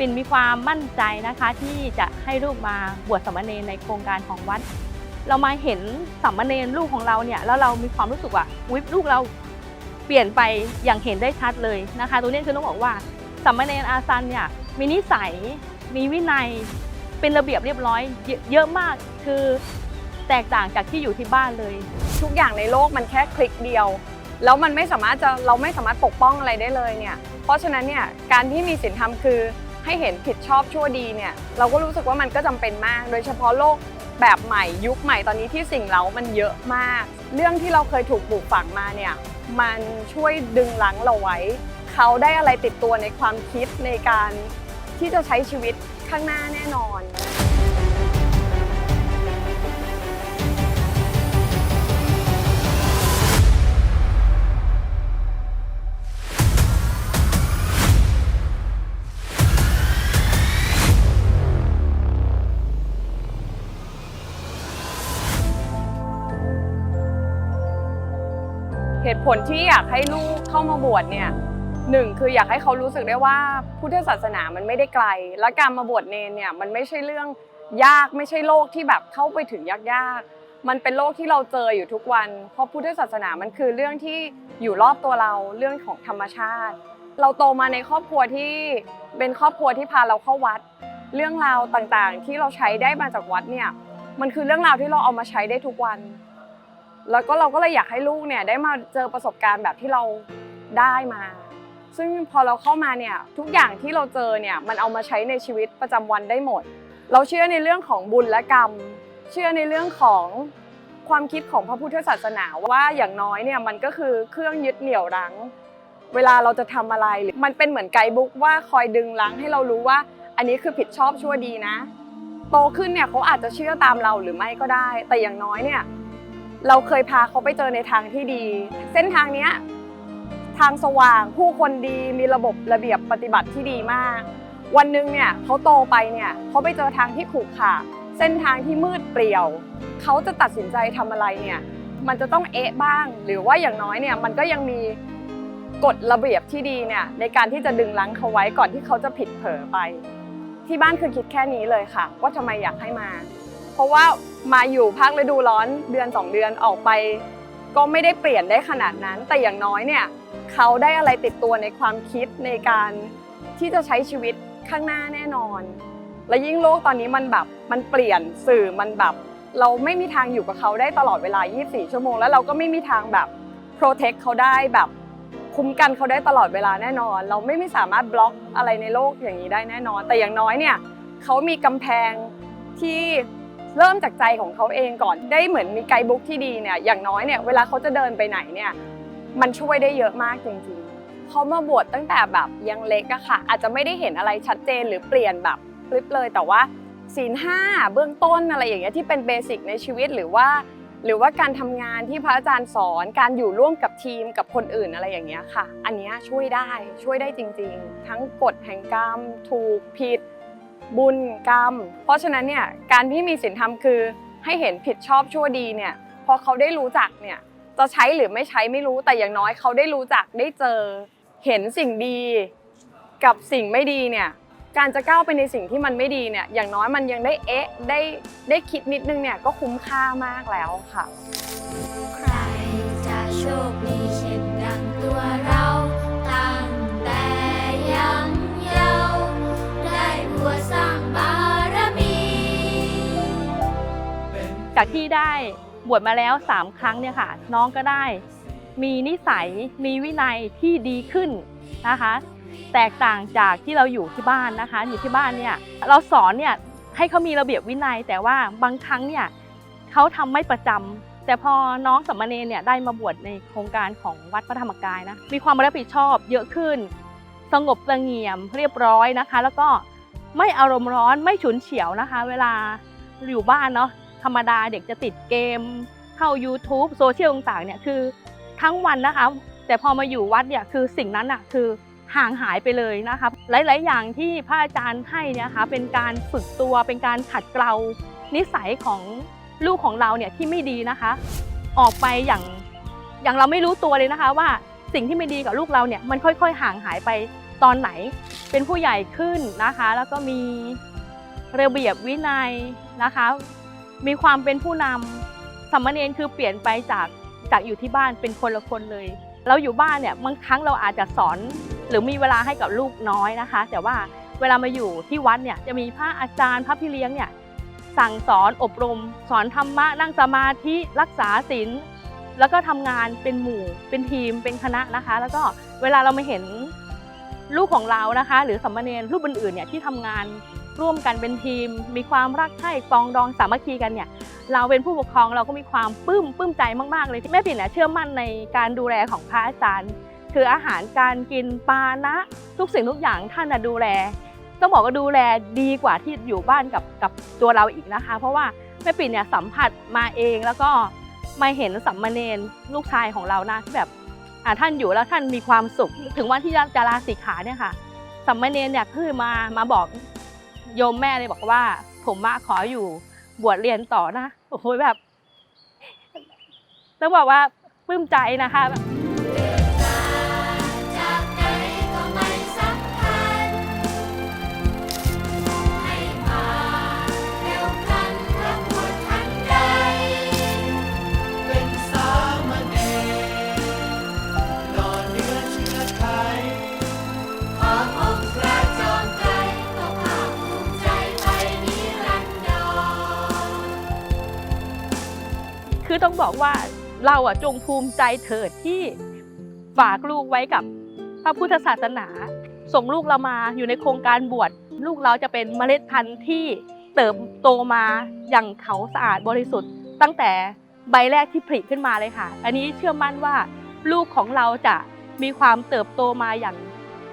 ปิ่นมีความมั่นใจนะคะที่จะให้ลูกมาบวชสามเณรในโครงการของวัด เรามาเห็นสามเณรลูกของเราเนี่ยแล้วเรามีความรู้สึกว่าอุ๊ยลูกเราเปลี่ยนไปอย่างเห็นได้ชัดเลยนะคะตรงนี้คือต้องบอกว่าสามเณรอาซันเนี่ยมีนิสัยมีวินัยเป็นระเบียบเรียบร้อยเยเยอะมากคือแตกต่างจากที่อยู่ที่บ้านเลย ทุกอย่างในโลกมันแค่คลิกเดียว แล้วมันไม่สามารถจะเราไม่สามารถปกป้องอะไรได้เลยเนี่ยเพราะฉะนั้นเนี่ยการที่มีศีลธรรมคือ ให้เห็นผิดชอบชั่วดีเนี่ยเราก็รู้สึกว่ามันก็จำเป็นมาก โดยเฉพาะโลกแบบใหม่ยุคใหม่ตอนนี้ที่สิ่งเรามันเยอะมาก เรื่องที่เราเคยถูกปลูกฝังมาเนี่ยมันช่วยดึงหลังเราไว้ เขาได้อะไรติดตัวในความคิดในการที่จะใช้ชีวิตข้างหน้าแน่นอน เหตุผลที่อยากให้ลูกเข้ามาบวชเนี่ยหนึ่งคืออยากให้เขารู้สึกได้ว่าพุทธศาสนามันไม่ได้ไกล และการมาบวชเนรเนี่ยมันไม่ใช่เรื่องยากไม่ใช่โลกที่แบบเข้าไปถึงยากๆ มันเป็นโลกที่เราเจออยู่ทุกวัน เพราะพุทธศาสนามันคือเรื่องที่อยู่รอบตัวเราเรื่องของธรรมชาติ เราโตมาในครอบครัวที่เป็นครอบครัวที่พาเราเข้าวัด เรื่องราวต่างๆ ที่เราใช้ได้มาจากวัดเนี่ยมันคือเรื่องราวที่เราเอามาใช้ได้ทุกวัน แล้วก็เราก็เลยอยากให้ลูกเนี่ยได้มาเจอประสบการณ์แบบที่เราได้มา ซึ่งพอเราเข้ามาเนี่ยทุกอย่างที่เราเจอเนี่ยมันเอามาใช้ในชีวิตประจำวันได้หมด เราเชื่อในเรื่องของบุญและกรรม เชื่อในเรื่องของความคิดของพระพุทธศาสนาว่าอย่างน้อยเนี่ยมันก็คือเครื่องยึดเหนี่ยวรั้ง เวลาเราจะทำอะไรหรือมันเป็นเหมือนไกด์บุ๊กว่าคอยดึงรั้งให้เรารู้ว่า อันนี้คือผิดชอบชั่วดีนะ โตขึ้นเนี่ยเขาอาจจะเชื่อตามเราหรือไม่ก็ได้ แต่อย่างน้อยเนี่ย เราเคยพาเขาไปเจอในทางที่ดี เส้นทางเนี้ยทางสว่างผู้คนดีมีระบบระเบียบปฏิบัติที่ดีมาก วันหนึ่งเนี่ยเขาโตไปเนี่ยเขาไปเจอทางที่ขรุขระเส้นทางที่มืดเปลี่ยว เขาจะตัดสินใจทำอะไรเนี่ยมันจะต้องเอะบ้าง หรือว่าอย่างน้อยเนี่ยมันก็ยังมีกฎระเบียบที่ดีเนี่ยในการที่จะดึงลังเขาไว้ก่อนที่เขาจะผิดเผลอไป ที่บ้านคือคิดแค่นี้เลยค่ะ ว่าทำไมอยากให้มา ราะว่ามาอยู่ภาคฤดูร้อนเดือน 2 เดือนออกไป ก็ไม่ได้เปลี่ยนได้ขนาดนั้น แต่อย่างน้อยเนี่ยเขาได้อะไรติดตัวในความคิดในการที่จะใช้ชีวิตข้างหน้าแน่นอน และยิ่งโลกตอนนี้มันแบบมันเปลี่ยนสื่อมันแบบ เราไม่มีทางอยู่กับเขาได้ตลอดเวลา 24 ชั่วโมง แล้วเราก็ไม่มีทางแบบโปรเทคเขาได้แบบคุ้มกันเขาได้ตลอดเวลาแน่นอน เราไม่ไม่สามารถบล็อกอะไรในโลกอย่างนี้ได้แน่นอน แต่อย่างน้อยเนี่ยเขามีกำแพงที่ เริ่มจากใจของเขาเองก่อนได้เหมือนมีไกด์บุ๊กที่ดีเนี่ยอย่างน้อยเนี่ยเวลาเขาจะเดินไปไหนเนี่ยมันช่วยได้เยอะมากจริงๆเขามาบวชตั้งแต่แบบยังเล็กอะค่ะ อาจจะไม่ได้เห็นอะไรชัดเจนหรือเปลี่ยนแบบคลิปเลยแต่ว่าศีลห้าเบื้องต้นอะไรอย่างเงี้ยที่เป็นเบสิกในชีวิตหรือว่า หรือว่าการทำงานที่พระอาจารย์สอนการอยู่ร่วมกับทีมกับคนอื่นอะไรอย่างเงี้ยค่ะ อันเนี้ยช่วยได้ช่วยได้จริง ๆ ทั้งกฎแห่งกรรมถูกผิด บุญกรรม เพราะฉะนั้นเนี่ยการที่มีศีลธรรมคือให้เห็นผิดชอบชั่วดีเนี่ยพอเขาได้รู้จักเนี่ยจะใช้หรือไม่ใช้ไม่รู้แต่อย่างน้อยเขาได้รู้จักได้เจอ เห็นสิ่งดีกับสิ่งไม่ดีเนี่ยการจะก้าวไปในสิ่งที่มันไม่ดีเนี่ยอย่างน้อยมันยังได้เอ๊ะได้ได้คิดนิดนึงเนี่ยก็คุ้มค่ามากแล้วค่ะ ใครจะโชคดีเช่นดังตัวเรา จากที่ได้บวชมาแล้ว 3 ครั้งเนี่ยค่ะ น้องก็ได้ มีนิสัยมีวินัยที่ดีขึ้นนะคะ แตกต่างจากที่เราอยู่ที่บ้านนะคะ อยู่ที่บ้านเนี่ยเราสอนเนี่ยให้เขามีระเบียบวินัย แต่ว่าบางครั้งเนี่ยเขาทำไม่ประจำแต่พอน้องสามเณรเนี่ยได้มาบวชในโครงการของวัดพระธรรมกายนะมีความรับผิดชอบเยอะขึ้น สงบเสงี่ยมเรียบร้อยนะคะ แล้วก็ไม่อารมณ์ร้อนไม่ฉุนเฉียวนะคะ เวลาอยู่บ้านเนาะ ธรรมดาเด็กจะติดเกม เข้า YouTube โซเชียลต่างๆเนี่ยคือทั้งวันนะคะ แต่พอมาอยู่วัดเนี่ยคือสิ่งนั้นอะคือห่างหายไปเลยนะคะหลาย ๆ อย่างที่พระอาจารย์ให้เนี่ยค่ะเป็นการฝึกตัวเป็นการขัดเกลานิสัยของลูกของเราเนี่ยที่ไม่ดีนะคะ ออกไปอย่างอย่างเราไม่รู้ตัวเลยนะคะ ว่าสิ่งที่ไม่ดีกับลูกเราเนี่ยมันค่อย ๆ ห่างหายไปตอนไหน เป็นผู้ใหญ่ขึ้นนะคะ แล้วก็มีระเบียบวินัยนะคะ มีความเป็นผู้นำสามเณรคือเปลี่ยนไปจากจากอยู่ที่บ้านเป็นคนละคนเลย เราอยู่บ้านเนี่ยบางครั้งเราอาจจะสอน หรือมีเวลาให้กับลูกน้อยนะคะ แต่ว่าเวลามาอยู่ที่วัดเนี่ยจะมีพระอาจารย์พระพี่เลี้ยงเนี่ยสั่งสอนอบรม สอนธรรมะนั่งสมาธิรักษาศีลแล้วก็ทำงานเป็นหมู่เป็นทีมเป็นคณะนะคะ แล้วก็เวลาเรามาเห็นลูกของเรานะคะ หรือสามเณรรูปอื่นๆเนี่ยที่ทำงาน ร่วมกันเป็นทีม มีความรักใคร่ปองดองสามัคคีกันเนี่ยเราเป็นผู้ปกครองเราก็มีความปลื้มปลื้มใจมากๆเลยที่แม่ปิ่นเนี่ยเชื่อมั่นในการดูแลของพระอาจารย์ คืออาหารการกินปานะ ทุกสิ่งทุกอย่างท่านน่ะดูแล ต้องบอกว่าดูแลดีกว่าที่อยู่บ้านกับกับตัวเราอีกนะคะ เพราะว่าแม่ปิ่นเนี่ยสัมผัสมาเองแล้วก็มาเห็นสัมมาเนรลูกชายของเรานะที่แบบอ่าท่านอยู่แล้วท่านมีความสุข ถึงวันที่จะลาสิกขาเนี่ยค่ะสัมมาเนรเนี่ยคือมามาบอก โยมแม่เลยบอกว่า ผมมาขออยู่บวชเรียนต่อนะ โอ้โหแบบต้องบอกว่าปลื้มใจนะคะ คือต้องบอกว่าเราอะจงภูมิใจเถิดที่ฝากลูกไว้กับพระพุทธศาสนา ส่งลูกเรามาอยู่ในโครงการบวชลูกเราจะเป็นเมล็ดพันธุ์ที่เติบโตมาอย่างเขาสะอาดบริสุทธิ์ ตั้งแต่ใบแรกที่ผลิขึ้นมาเลยค่ะ อันนี้เชื่อมั่นว่าลูกของเราจะมีความเติบโตมาอย่าง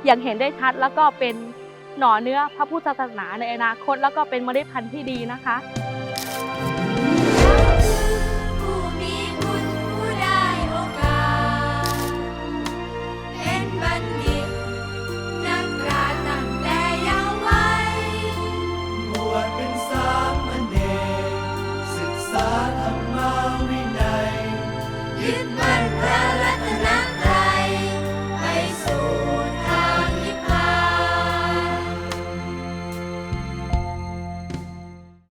อย่างเห็นได้ชัด แล้วก็เป็นหน่อเนื้อพระพุทธศาสนาในอนาคต แล้วก็เป็นเมล็ดพันธุ์ที่ดีนะคะ